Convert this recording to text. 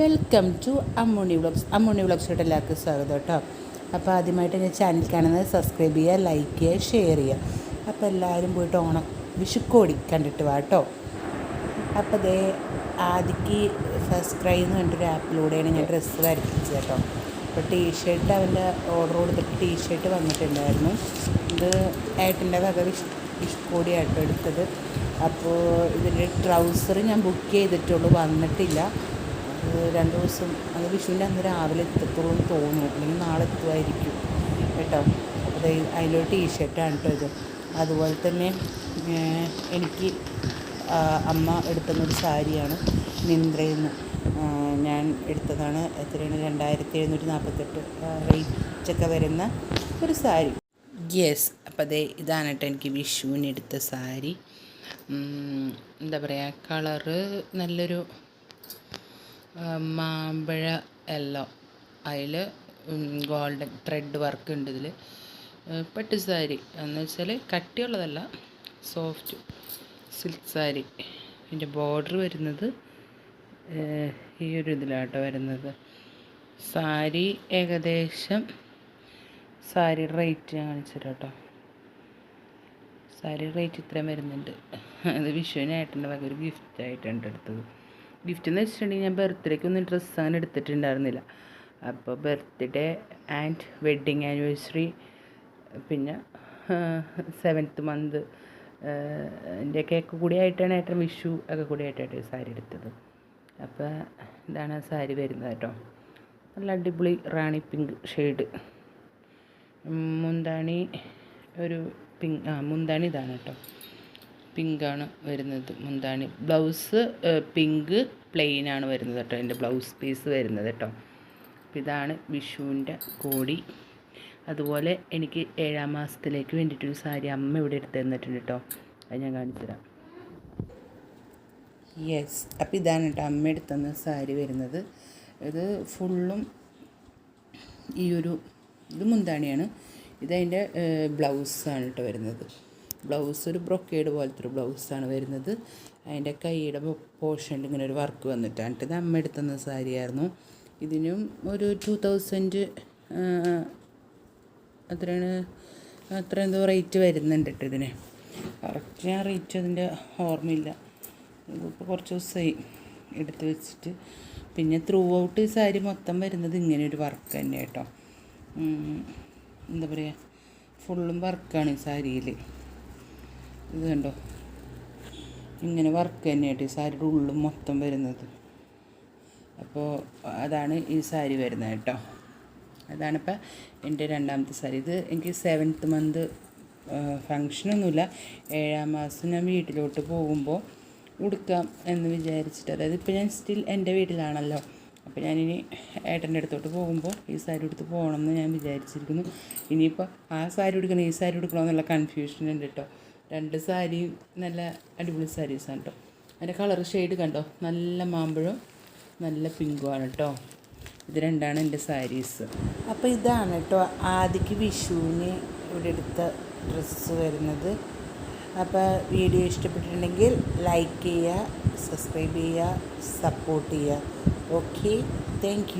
Welcome to Ammuni vlogs Ammuni വ്ളോഗ്സിലോട്ട് എല്ലാവർക്കും സ്വാഗതം കേട്ടോ. അപ്പോൾ ആദ്യമായിട്ട് എന്റെ ചാനൽ കാണുന്നത് സബ്സ്ക്രൈബ് ചെയ്യുക ലൈക്ക് ചെയ്യുക ഷെയർ ചെയ്യുക. അപ്പോൾ എല്ലാവരും പോയിട്ട് ഓണം വിഷുക്കോടി കണ്ടിട്ട് വാ കേട്ടോ. അപ്പോൾ ദേ ആദിക്ക് ഫസ്റ്റ് ക്രൈ എന്ന് പറഞ്ഞിട്ടൊരു ആപ്പിലൂടെയാണ് ഞാൻ ഡ്രസ്സ് വരപ്പിച്ചത് കേട്ടോ. അപ്പോൾ ടീഷർട്ട് അവന്റെ ഓർഡർ കൊടുത്തിട്ട് ടീഷർട്ട് വന്നിട്ടുണ്ടായിരുന്നു. ഇത് ഏട്ടന്റെ വക വിഷ് വിഷുക്കോടിയാട്ടോ എടുത്തത്. അപ്പോൾ ഇതിന്റെ ട്രൗസർ ഞാൻ ബുക്ക് ചെയ്തിട്ടുള്ളൂ വന്നിട്ടില്ല. അത് രണ്ട് ദിവസം അത് വിഷുവിന്റെ അന്ന് രാവിലെ എത്തത്തുള്ളൂ എന്ന് തോന്നുന്നു. അല്ലെങ്കിൽ നാളെ എത്തുമായിരിക്കും കേട്ടോ. അപ്പോൾ അതിലൊരു ടീഷർട്ടാണ് കേട്ടോ ഇത്. അതുപോലെ തന്നെ എനിക്ക് അമ്മ എടുത്തുന്നൊരു സാരിയാണ് നിന്ദ്രയെന്ന് ഞാൻ എടുത്തതാണ് എത്രയാണ്? രണ്ടായിരത്തി എഴുന്നൂറ്റി നാൽപ്പത്തെട്ട് റേറ്റൊക്കെ വരുന്ന ഒരു സാരി. യെസ് അപ്പോൾ അതെ ഇതാണ് കേട്ടോ എനിക്ക് വിഷുവിന് എടുത്ത സാരി. എന്താ പറയുക കളറ് നല്ലൊരു മാമ്പഴ യെല്ലോ അതിൽ ഗോൾഡൻ ത്രെഡ് വർക്ക് ഉണ്ട് ഇതിൽ പട്ട് സാരി. എന്ന് വെച്ചാൽ കട്ടിയുള്ളതല്ല സോഫ്റ്റ് സിൽക്ക് സാരി. ഇതിന്റെ ബോർഡർ വരുന്നത് ഈ ഒരു ഇതിലാട്ടോ വരുന്നത്. സാരി ഏകദേശം സാരി റേറ്റ് ഞാൻ കാണിച്ചു കേട്ടോ സാരി റേറ്റ് ഇത്രയും വരുന്നുണ്ട്. അത് വിഷുവിന് ഏട്ടന്റെ വക ഒരു ഗിഫ്റ്റ് ആയിട്ടുണ്ട് എടുത്തത്. ഗിഫ്റ്റ് എന്ന് വെച്ചിട്ടുണ്ടെങ്കിൽ ഞാൻ ബർത്ത്ഡേക്ക് ഒന്നും ഡ്രസ്സ് അങ്ങനെ എടുത്തിട്ടുണ്ടായിരുന്നില്ല. അപ്പോൾ ബർത്ത്ഡേ ആൻഡ് വെഡ്ഡിങ് ആനിവേഴ്സറി പിന്നെ സെവൻത്ത് മന്ത് എന്റെ കേക്ക് കൂടി ആയിട്ടാണ് ഏറ്റവും വിഷു ഒക്കെ കൂടി ആയിട്ടാണ് സാരി എടുത്തത്. അപ്പോൾ ഇതാണ് സാരി വരുന്നത് കേട്ടോ. നല്ല അടിപൊളി റാണി പിങ്ക് ഷെയ്ഡ്. മുന്താണി ഒരു പിങ്ക് ആ മുന്താണി ഇതാണ് കേട്ടോ. പിങ്കാണ് വരുന്നത് മുന്താണി. ബ്ലൗസ് പിങ്ക് പ്ലെയിൻ ആണ് വരുന്നത് കേട്ടോ. എന്റെ ബ്ലൗസ് പീസ് വരുന്നത് കേട്ടോ. ഇതാണ് വിഷുവിന്റെ കോടി. അതുപോലെ എനിക്ക് ഏഴാം മാസത്തിലേക്ക് വേണ്ടിയിട്ടൊരു സാരി അമ്മ ഇവിടെ എടുത്ത് തന്നിട്ടുണ്ട് കേട്ടോ. അത് ഞാൻ കാണിച്ചു തരാം. യെസ് അപ്പോൾ ഇതാണ് കേട്ടോ അമ്മ എടുത്ത് തന്ന സാരി വരുന്നത്. ഇത് ഫുള്ളും ഈ ഒരു ഇത് മുന്താണിയാണ്. ഇതതിന്റെ ബ്ലൗസാണ് കേട്ടോ വരുന്നത്. ബ്ലൗസ് ഒരു ബ്രൊക്കേഡ് പോലത്തെ ഒരു ബ്ലൗസാണ് വരുന്നത്. അതിന്റെ കൈയുടെ പോർഷനിൽ ഇങ്ങനെ ഒരു വർക്ക് വന്നിട്ടാണ് ഇത് അമ്മ എടുത്തുന്ന സാരിയായിരുന്നു ഇതിനും ഒരു ടു തൗസൻഡ് അത്രയാണ് അത്ര എന്തോ റേറ്റ് വരുന്നുണ്ട് കേട്ടോ ഇതിന്. കറക്റ്റ് ഞാൻ റേറ്റ് അതിന്റെ ഓർമ്മയില്ല. ഇതിപ്പോൾ കുറച്ച് ദിവസമായി എടുത്ത് വെച്ചിട്ട്. പിന്നെ ത്രൂ ഔട്ട് ഈ സാരി മൊത്തം വരുന്നത് ഇങ്ങനെ ഒരു വർക്ക് തന്നെ കേട്ടോ എന്താ പറയുക ഫുള്ളും വർക്കാണ് ഈ സാരിയിൽ ഇത് കണ്ടോ? ഇങ്ങനെ വർക്ക് തന്നെയായിട്ട് ഈ സാരിയുടെ ഉള്ളും മൊത്തം വരുന്നത്. അപ്പോൾ അതാണ് ഈ സാരി വരുന്നത് കേട്ടോ. അതാണിപ്പോൾ എന്റെ രണ്ടാമത്തെ സാരി. ഇത് എനിക്ക് സെവൻത്ത് മന്ത് ഫങ്ഷനൊന്നുമില്ല ഏഴാം മാസം ഞാൻ വീട്ടിലോട്ട് പോകുമ്പോൾ ഉടുക്കാം എന്ന് വിചാരിച്ചിട്ട്. അതായത് ഇപ്പോൾ ഞാൻ സ്റ്റിൽ എന്റെ വീട്ടിലാണല്ലോ. അപ്പോൾ ഞാനിനി ഏട്ടന്റെ അടുത്തോട്ട് പോകുമ്പോൾ ഈ സാരി എടുത്ത് പോകണം എന്ന് ഞാൻ വിചാരിച്ചിരിക്കുന്നു. ഇനിയിപ്പോൾ ആ സാരി എടുക്കണം ഈ സാരി എടുക്കണോ എന്നുള്ള കൺഫ്യൂഷൻ ഉണ്ട് കേട്ടോ. രണ്ട് സാരിയും നല്ല അടിപൊളി സാരീസാണ് കേട്ടോ അതിന്റെ കളർ ഷെയ്ഡ് കണ്ടോ? നല്ല മാമ്പഴം നല്ല പിങ്കുമാണ് കേട്ടോ ഇത് രണ്ടാണ് എന്റെ സാരീസ് അപ്പോൾ ഇതാണ് കേട്ടോ ആദ്യക്ക് വിഷുവിന് ഇവിടെ എടുത്ത ഡ്രസ്സ് വരുന്നത്. അപ്പോൾ വീഡിയോ ഇഷ്ടപ്പെട്ടിട്ടുണ്ടെങ്കിൽ ലൈക്ക് ചെയ്യുക സബ്സ്ക്രൈബ് ചെയ്യുക സപ്പോർട്ട് ചെയ്യുക. Okay thank